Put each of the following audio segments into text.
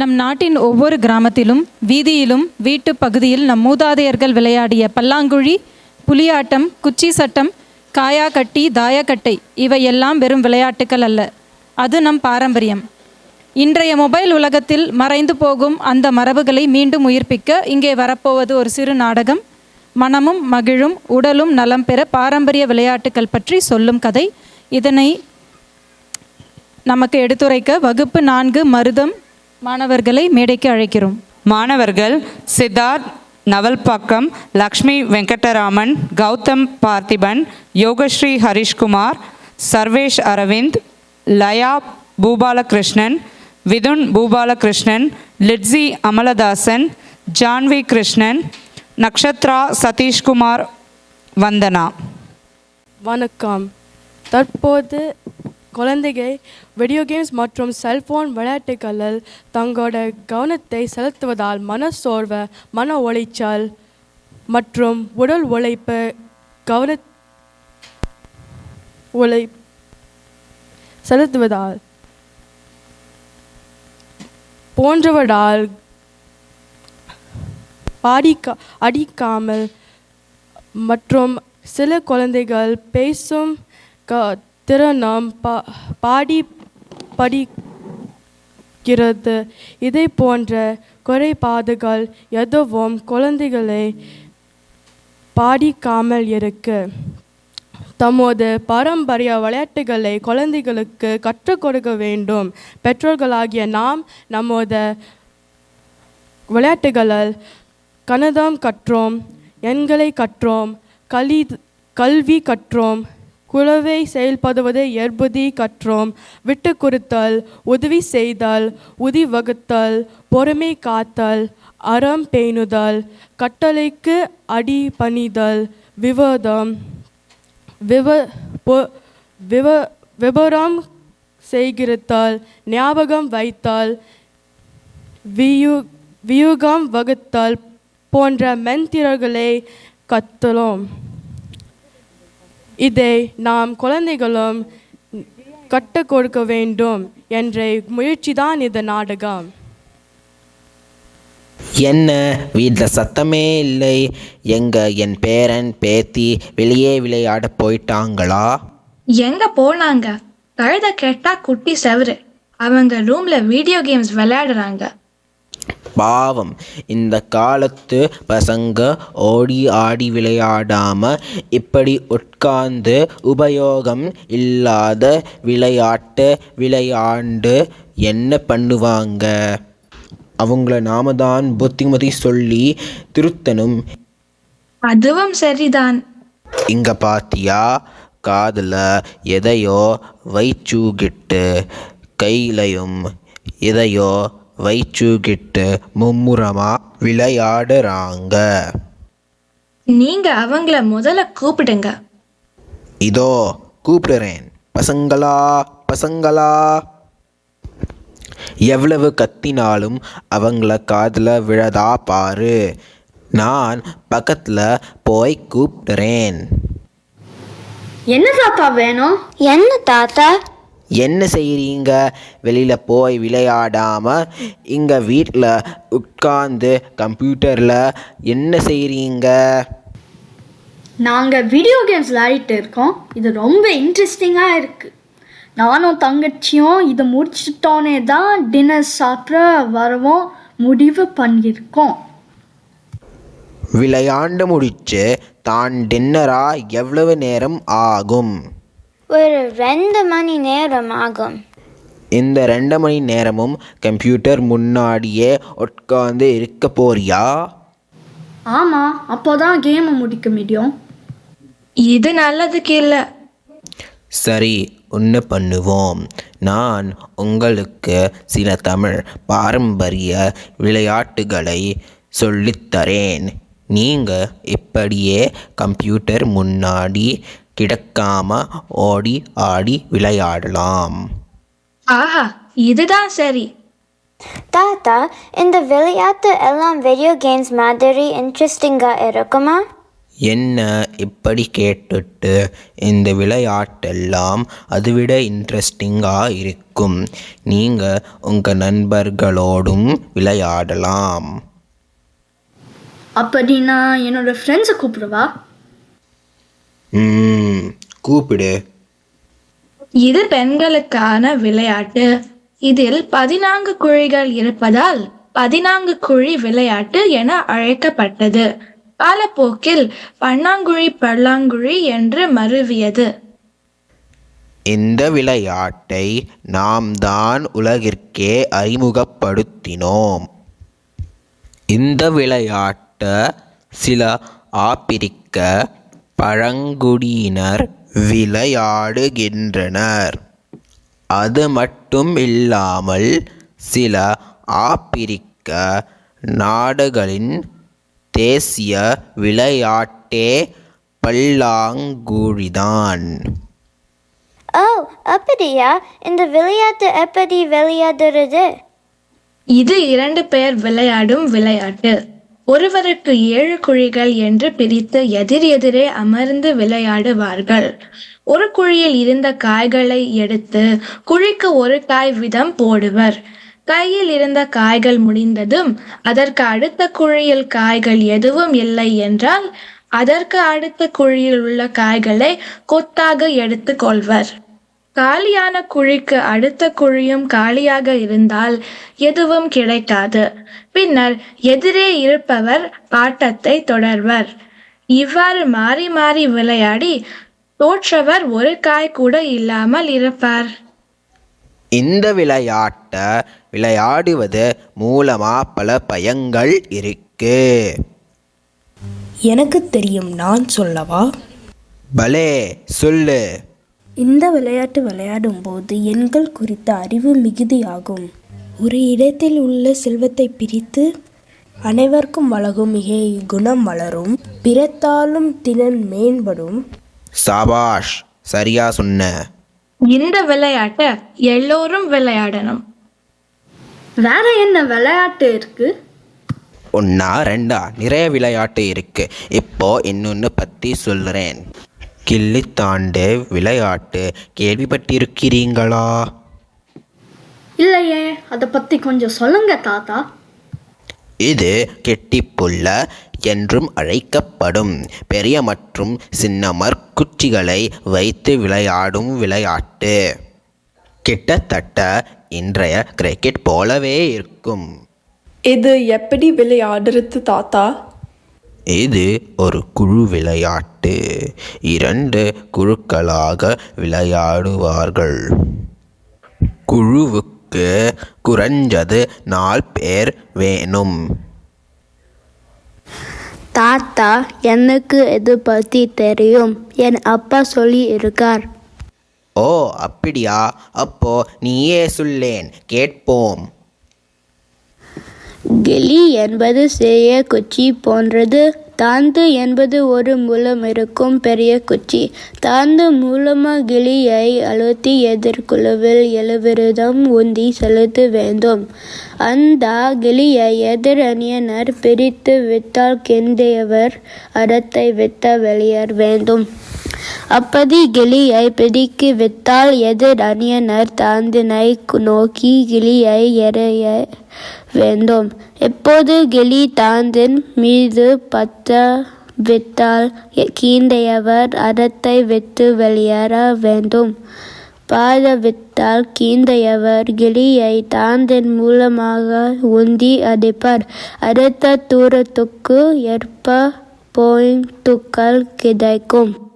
நம் நாட்டின் ஒவ்வொரு கிராமத்திலும் வீதியிலும் வீட்டு பகுதியில் நம் மூதாதையர்கள் விளையாடிய பல்லாங்குழி புலியாட்டம் குச்சி சட்டம் காயா கட்டி தாயக்கட்டை இவையெல்லாம் வெறும் விளையாட்டுகள் அல்ல. அது நம் பாரம்பரியம். இன்றைய மொபைல் உலகத்தில் மறைந்து போகும் அந்த மரபுகளை மீண்டும் உயிர்ப்பிக்க இங்கே வரப்போவது ஒரு சிறு நாடகம். மனமும் மகிழும் உடலும் நலம் பெற பாரம்பரிய விளையாட்டுகள் பற்றி சொல்லும் கதை. இதனை நமக்கு எடுத்துரைக்க வகுப்பு நான்கு மருதம் மாணவர்களை மேடைக்கு அழைக்கிறோம். மாணவர்கள் சித்தார்த் நவல்பாக்கம் லக்ஷ்மி வெங்கடராமன் கௌதம் பார்த்திபன் யோகஸ்ரீ ஹரிஷ்குமார் சர்வேஷ் அரவிந்த் லயா பூபாலகிருஷ்ணன் விதுன் பூபாலகிருஷ்ணன் லிட்ஸி அமலதாசன் ஜான்வி கிருஷ்ணன் நக்ஷத்ரா சதீஷ்குமார் வந்தனா. வணக்கம். தற்போது குழந்தைகள் வீடியோ கேம்ஸ் மற்றும் செல்போன் விளையாட்டுகளில் தங்களோட கவனத்தை செலுத்துவதால் மனசோர்வு மன உளைச்சல் மற்றும் உடல் உழைப்பு கவன உழை செலுத்துவதால் போன்றவடால் பாடிக்க அடிக்காமல் மற்றும் சில குழந்தைகள் பேசும் க திறனம் பா பாடி படிக்கிறது. இதை போன்ற குறைபாடுகள் எதுவும் குழந்தைகளை பாடிக்காமல் இருக்கு. தமது பாரம்பரிய விளையாட்டுகளை குழந்தைகளுக்கு கற்றுக் கொடுக்க வேண்டும். பெற்றோர்களாகிய நாம் நமது விளையாட்டுகளால் கணிதம் கற்றோம் எண்களை கற்றோம் கலி கல்வி கற்றோம் குழவை செயல்படுவது ஏற்புதி கற்றோம். விட்டு கொடுத்தல் உதவி செய்தல் உதி வகுத்தல் பொறுமை காத்தல் அறம் பேணுதல் கட்டளைக்கு அடி பணிதல் விவாதம் விவ விவ விபரம் செய்கிறத்தால் ஞாபகம் வைத்தால் வியு வியூகம் வகுத்தல் போன்ற மென்திரர்களை கற்றோம் இதை நாம் குழந்தைகளும் கற்றுக் கொடுக்க வேண்டும் என்ற முயற்சிதான் இந்த நாடகம். என்ன? வீட்டில் சத்தமே இல்லை. எங்க என் பேரன் பேத்தி வெளியே விளையாட போயிட்டாங்களா? எங்க போனாங்க? கழுத கேட்டா குட்டி செவரு. அவங்க ரூம்ல வீடியோ கேம்ஸ் விளையாடுறாங்க. பாவம். இந்த காலத்து பசங்க ஓடி ஆடி விளையாடாம இப்படி உட்கார்ந்து உபயோகம் இல்லாத விளையாட்டு விளையாண்டு என்ன பண்ணுவாங்க? அவங்கள நாம தான் புத்திமதி சொல்லி திருத்தணும். அதுவும் சரிதான். இங்க பாத்தியா? காதுல எதையோ வைச்சூகிட்டு கையிலையும் எதையோ வைச்சூகிட்டு மும்முரமா விளையாடுறாங்க. நீங்க அவங்கள முதல்ல கூப்பிடுங்க. இதோ கூப்பிடுறேன். பசங்களா பசங்களா. எவ்வளவு கத்தினாலும் அவங்கள காதில் விழதா பாரு. நான் பக்கத்தில் போய் கூப்பிடுறேன். என்ன தாத்தா வேணும்? என்ன தாத்தா? என்ன செய்கிறீங்க வெளியில் போய் விளையாடாம இங்கே வீட்டில் உட்கார்ந்து கம்ப்யூட்டரில் என்ன செய்கிறீங்க நாங்கள் வீடியோ கேம்ஸ் விளையாடிட்டு இருக்கோம். இது ரொம்ப இன்ட்ரெஸ்டிங்காக இருக்குது நானும் தங்கச்சியும் இதை முடிச்சிட்டோன்னே தான் டின்னர் சாப்பிட வரவும். முடிவு பண்ணியிருக்கோம். விளையாண்டு முடிச்சு தான் டின்னரா எவ்வளவு நேரம் ஆகும்? ஒரு ரெண்டு மணி நேரம் ஆகும் இந்த ரெண்டு மணி நேரமும் கம்ப்யூட்டர் முன்னாடியே உட்கார்ந்து இருக்க போறியா? ஆமாம் அப்போ தான் கேமை முடிக்க முடியும். இது நல்லதுக்கு இல்ல. சரி ஒன்று பண்ணுவோம். நான் உங்களுக்கு சில தமிழ் பாரம்பரிய விளையாட்டுகளை சொல்லித்தரேன். நீங்கள் இப்படியே கம்ப்யூட்டர் முன்னாடி கிடக்காம ஓடி ஆடி விளையாடலாம். ஆஹா இதுதான் சரி. தாத்தா இந்த விளையாட்டு எல்லாம் வீடியோ கேம்ஸ் மாதிரி இன்ட்ரெஸ்டிங்காக இருக்குமா? என்ன இப்படி கேட்டுட்டு இந்த விளையாட்டெல்லாம் அதுவிட இன்ட்ரெஸ்டிங்காக இருக்கும். நீங்கள் உங்கள் நண்பர்களோடும் விளையாடலாம். அப்படி நான் என்னோட ஃப்ரெண்ட்ஸை கூப்பிடுவா? கூப்பிடு. இது பெண்களுக்கான விளையாட்டு. இதில் பதினான்கு குழிகள் இருப்பதால் பதினான்கு குழி விளையாட்டு என அழைக்கப்பட்டது. காலப்போக்கில் பன்னாங்குழி பல்லாங்குழி என்று மருவியது. இந்த விளையாட்டை நாம் தான் உலகிற்கே அறிமுகப்படுத்தினோம். இந்த விளையாட்டை சில ஆப்பிரிக்க பழங்குடியினர் விளையாடுகின்றனர். அது மட்டும் இல்லாமல் சில ஆப்பிரிக்க நாடுகளின் தேசிய விளையாட்டே பல்லாங்குழிதான். ஓ அப்படியா? இந்த விளையாட்டு எப்படி விளையாடுறது? இது இரண்டு பேர் விளையாடும் விளையாட்டு. ஒருவருக்கு ஏழு குழிகள் என்று பிரித்து எதிர் எதிரே அமர்ந்து விளையாடுவார்கள். ஒரு குழியில் இருந்த காய்களை எடுத்து குழிக்கு ஒரு காய் விதம் போடுவர். கையில் இருந்த காய்கள் முடிந்ததும் அதற்கு அடுத்த குழியில் காய்கள் எதுவும் இல்லை என்றால் அதற்கு அடுத்த குழியில் உள்ள காய்களை கொத்தாக எடுத்துக் கொள்வர். காலியான குழிக்கு அடுத்த குழியும் காலியாக இருந்தால் எதுவும் கிடைக்காது. பின்னர் எதிரே இருப்பவர் ஆட்டத்தை தொடர்வர். இவ்வாறு மாறி மாறி விளையாடி தோற்றவர் ஒரு காய் கூட இல்லாமல் இருப்பார். இந்த விளையாட்டை விளையாடுவது மூலமா பல பயங்கள் இருக்கு. எனக்கு தெரியும் நான் சொல்லவா? பலே சொல்லு. இந்த விளையாட்டு விளையாடும்போது எண்கள் குறித்த அறிவு மிகுதியாகும். ஒரு இடத்தில் உள்ள செல்வத்தை பிரித்து அனைவருக்கும் வழங்கும் மிக குணம் வளரும். பிறத்தாலும் திறன் மேம்படும். சாபாஷ் சரியா சொன்ன. இந்த விளையாட்டை எல்லோரும் விளையாடணும். வேற என்ன விளையாட்டு இருக்கு? ஒன்றா ரெண்டா நிறைய விளையாட்டு இருக்கு. இப்போ இன்னொன்று பற்றி சொல்கிறேன் கிள்ளி தாண்டு விளையாட்டு கேள்விப்பட்டிருக்கிறீங்களா? இல்லையே அதை பற்றி கொஞ்சம் சொல்லுங்க தாத்தா. இது கெட்டிப்புள்ள என்றும் அழைக்கப்படும் பெரிய மற்றும் சின்ன மற்குச்சிகளை வைத்து விளையாடும் விளையாட்டு. கிட்டத்தட்ட இன்றைய கிரிக்கெட் போலவே இருக்கும். இது எப்படி விளையாடுறது தாத்தா? இது ஒரு குழு விளையாட்டு. இரண்டு குழுக்களாக விளையாடுவார்கள். குழுவுக்கு குறைஞ்சது நாலு பேர் வேணும். தாத்தா எனக்கு இது பற்றி தெரியும். என் அப்பா சொல்லி இருக்கார் ஓ அப்படியா? அப்போ நீயே சொல்லேன். கேட்போம். கிளி என்பது சிறிய குச்சி போன்றது. தாந்து என்பது ஒரு மூலம் இருக்கும் பெரிய குச்சி. தாந்து மூலமாக கிளியை அழுத்தி எதிர்குழுவில் எழுவிரதம் உந்தி செலுத்த வேண்டும். அந்த கிளியை எதிர் அணியினர் பிரித்து விட்டால் கிண்டியவர் அறத்தை விட்ட வெளியேற வேண்டும். அப்பதி கிளியை பிடிக்கி வித்தால் எதிர் அணியனர் தாந்தினை நோக்கி கிளியை எறைய வேண்டும். எப்போது கிளி தாந்தின் மீது பத்த விட்டால் கீந்தையவர் அறத்தை விட்டு வெளியேற வேண்டும். பாத விட்டால் கீந்தையவர் கிளியை தாந்தின் மூலமாக உந்தி அடிப்பார். அடுத்த தூரத்துக்கு ஏற்ப போய் துக்கள் கிடைக்கும்.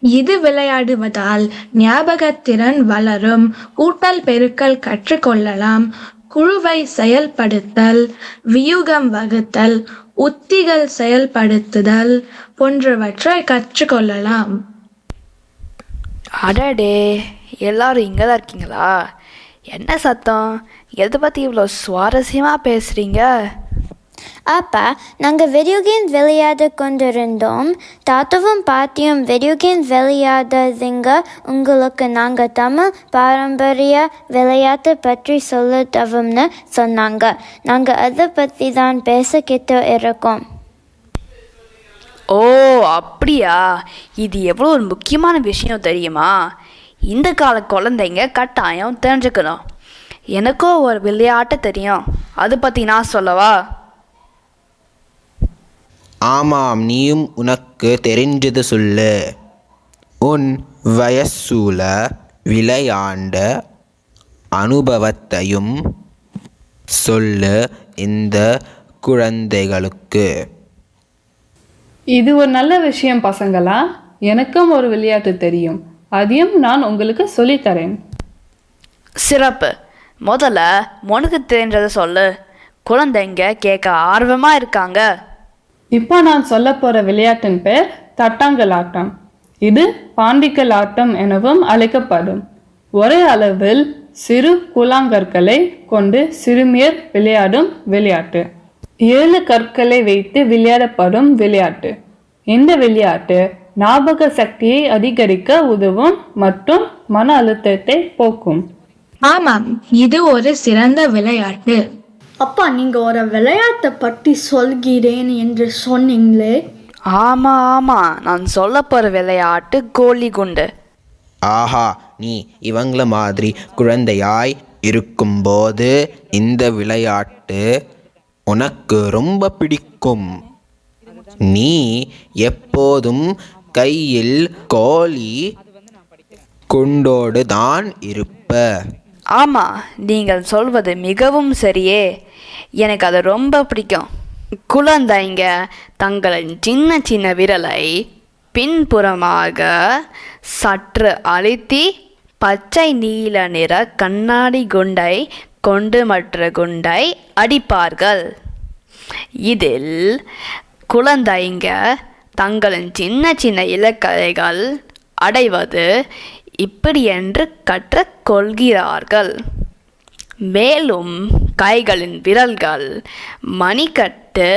இது விளையாடுவதால் ஞாபகத்திறன் வளரும். கூட்டல் பெருக்கல் கற்றுக்கொள்ளலாம். குழுவை செயல்படுத்தல் வியூகம் வகுத்தல் உத்திகள் செயல்படுத்துதல் போன்றவற்றை கற்றுக்கொள்ளலாம். அடடே எல்லாரும் இங்கே தான் இருக்கீங்களா? என்ன சத்தம்? எதை பற்றி இவ்வளோ சுவாரஸ்யமாக பேசுகிறீங்க அப்பா நாங்கள் வீடியோ கேம்ஸ் விளையாட கொண்டிருந்தோம். தாத்தாவும் பாட்டியும் வீடியோ கேம்ஸ் விளையாடாதீங்க உங்களுக்கு நாங்கள் தமிழ் பாரம்பரிய விளையாட்டு பற்றி சொல்ல தவோம்னு சொன்னாங்க. நாங்கள் அதை பற்றி தான் பேசிக்கிட்டு இருக்கோம். ஓ அப்படியா? இது எவ்வளோ ஒரு முக்கியமான விஷயம் தெரியுமா? இந்த கால குழந்தைங்க கட்டாயம் தெரிஞ்சுக்கணும். எனக்கோ ஒரு விளையாட்டு தெரியும். அதை பற்றி நான் சொல்லவா? ஆமாம் நீயும் உனக்கு தெரிஞ்சது சொல்லு. உன் வயசுல விளையாண்ட அனுபவத்தையும் சொல்லு இந்த குழந்தைகளுக்கு. இது ஒரு நல்ல விஷயம் பசங்களா? எனக்கும் ஒரு விளையாட்டு தெரியும். அதையும் நான் உங்களுக்கு சொல்லித்தரேன். சிறப்பு. முதல்ல உனக்கு தெரிஞ்சதை சொல்லு. குழந்தைங்க கேட்க ஆர்வமாக இருக்காங்க. இப்போ நான் சொல்ல போகிற விளையாட்டின் பேர் தட்டாங்கல் ஆட்டம். இது பாண்டிக்கல் ஆட்டம் எனவும் அழைக்கப்படும். ஒரே அளவில் சிறு கூழாங்கற்களை கொண்டு சிறுமியர் விளையாடும் விளையாட்டு. ஏழு கற்களை வைத்து விளையாடப்படும் விளையாட்டு. இந்த விளையாட்டு ஞாபக சக்தியை அதிகரிக்க உதவும் மற்றும் மன அழுத்தத்தை போக்கும். ஆமாம் இது ஒரு சிறந்த விளையாட்டு. அப்பா நீங்கள் ஒரு விளையாட்டை பற்றி சொல்கிறேன் என்று சொன்னீங்களே? ஆமாம் ஆமாம் நான் சொல்ல போகிற விளையாட்டு கோலி குண்டு. ஆஹா நீ இவங்கள மாதிரி குழந்தையாய் இருக்கும்போது இந்த விளையாட்டு உனக்கு ரொம்ப பிடிக்கும். நீ எப்போதும் கையில் கோலி குண்டோடு தான் இருப்ப. ஆமாம் நீங்கள் சொல்வது மிகவும் சரியே. எனக்கு அது ரொம்ப பிடிக்கும். குழந்தைங்க தங்களின் சின்ன சின்ன விரலை பின்புறமாக சற்று அழுத்தி பச்சை நீல நிற கண்ணாடி குண்டை கொண்டு மற்ற குண்டை அடிப்பார்கள். இதில் குழந்தைங்க தங்களின் சின்ன சின்ன இலக்கைகள் அடைவது இப்படி என்று கற்றுக்கொள்கிறார்கள் மேலும் கைகளின் விரல்கள் மணிக்கட்டு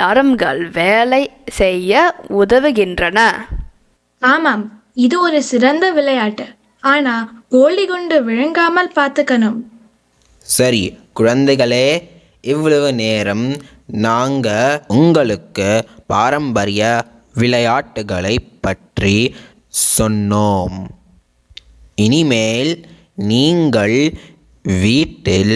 நரம்புகள் வேலை செய்ய உதவுகின்றன. ஆமாம் இது ஒரு சிறந்த விளையாட்டு. ஆனா கோலி குண்டு விழுங்காமல் பார்த்துக்கணும். சரி குழந்தைகளே இவ்வளவு நேரம் நாங்கள் உங்களுக்கு பாரம்பரிய விளையாட்டுகளை பற்றி சொன்னோம். இனிமேல் நீங்கள் வீட்டில்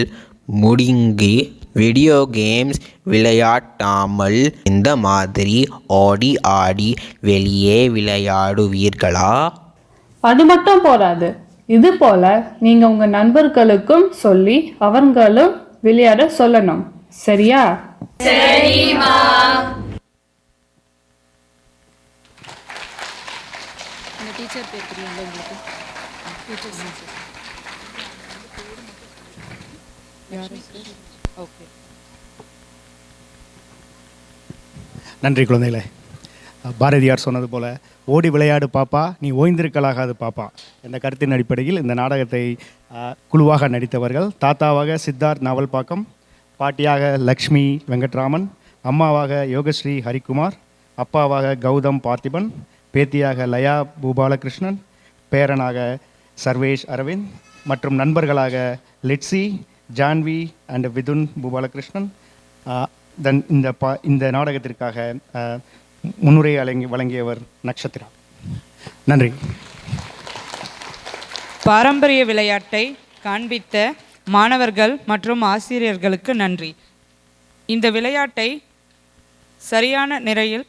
முடுங்கி வீடியோ கேம்ஸ் விளையாட்டாமல் இந்த மாதிரி ஓடி ஆடி வெளியே விளையாடுவீர்களா? அது மட்டும் போராது இது போல நீங்க உங்க நண்பர்களுக்கும் சொல்லி அவங்களும் விளையாட சொல்லணும். சரியா? நன்றி குழந்தைகளே. பாரதியார் சொன்னது போல ஓடி விளையாடு பாப்பா நீ ஓய்ந்திருக்கலாகாது பாப்பா. என்ற கருத்தின் அடிப்படையில் இந்த நாடகத்தை குழுவாக நடித்தவர்கள் தாத்தாவாக சித்தார்த் நாவல்பாக்கம் பாட்டியாக லக்ஷ்மி வெங்கட்ராமன் அம்மாவாக யோகஸ்ரீ ஹரிக்குமார் அப்பாவாக கௌதம் பார்த்திபன் பேத்தியாக லயா பூபாலகிருஷ்ணன் பேரனாக சர்வேஷ் அரவிந்த் மற்றும் நண்பர்களாக லிட்ஸி ஜான்வி அண்ட் விதுன் பூபாலகிருஷ்ணன் தென் இந்த பா இந்த நாடகத்திற்காக முன்னுரை வழங்கி வழங்கியவர் நட்சத்திரம் நன்றி. பாரம்பரிய விளையாட்டை காண்பித்த மாணவர்கள் மற்றும் ஆசிரியர்களுக்கு நன்றி. இந்த விளையாட்டை சரியான நிறையில்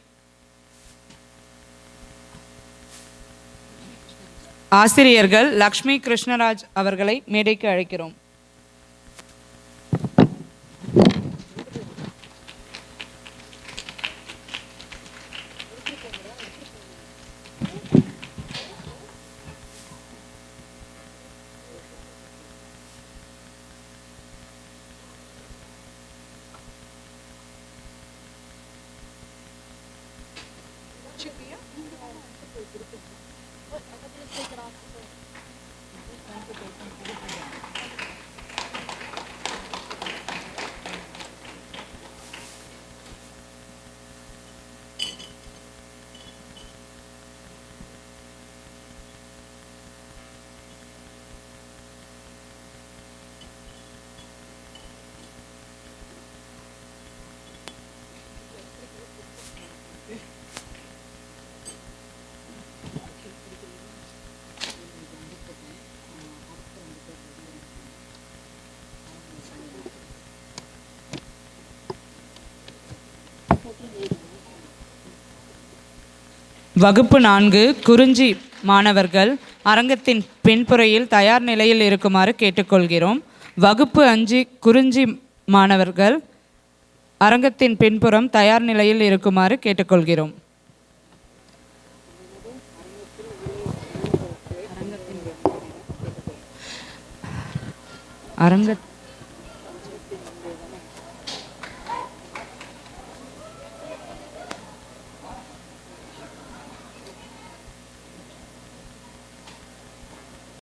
ஆசிரியர்கள் லக்ஷ்மி கிருஷ்ணராஜ் அவர்களை மேடைக்கு அழைக்கிறோம். Thank you. வகுப்பு நான்கு குறிஞ்சி மாணவர்கள் அரங்கத்தின் பின்புறையில் தயார் நிலையில் இருக்குமாறு கேட்டுக்கொள்கிறோம். வகுப்பு அஞ்சு குறிஞ்சி மாணவர்கள் அரங்கத்தின் பின்புறம் தயார் நிலையில் இருக்குமாறு கேட்டுக்கொள்கிறோம். அரங்க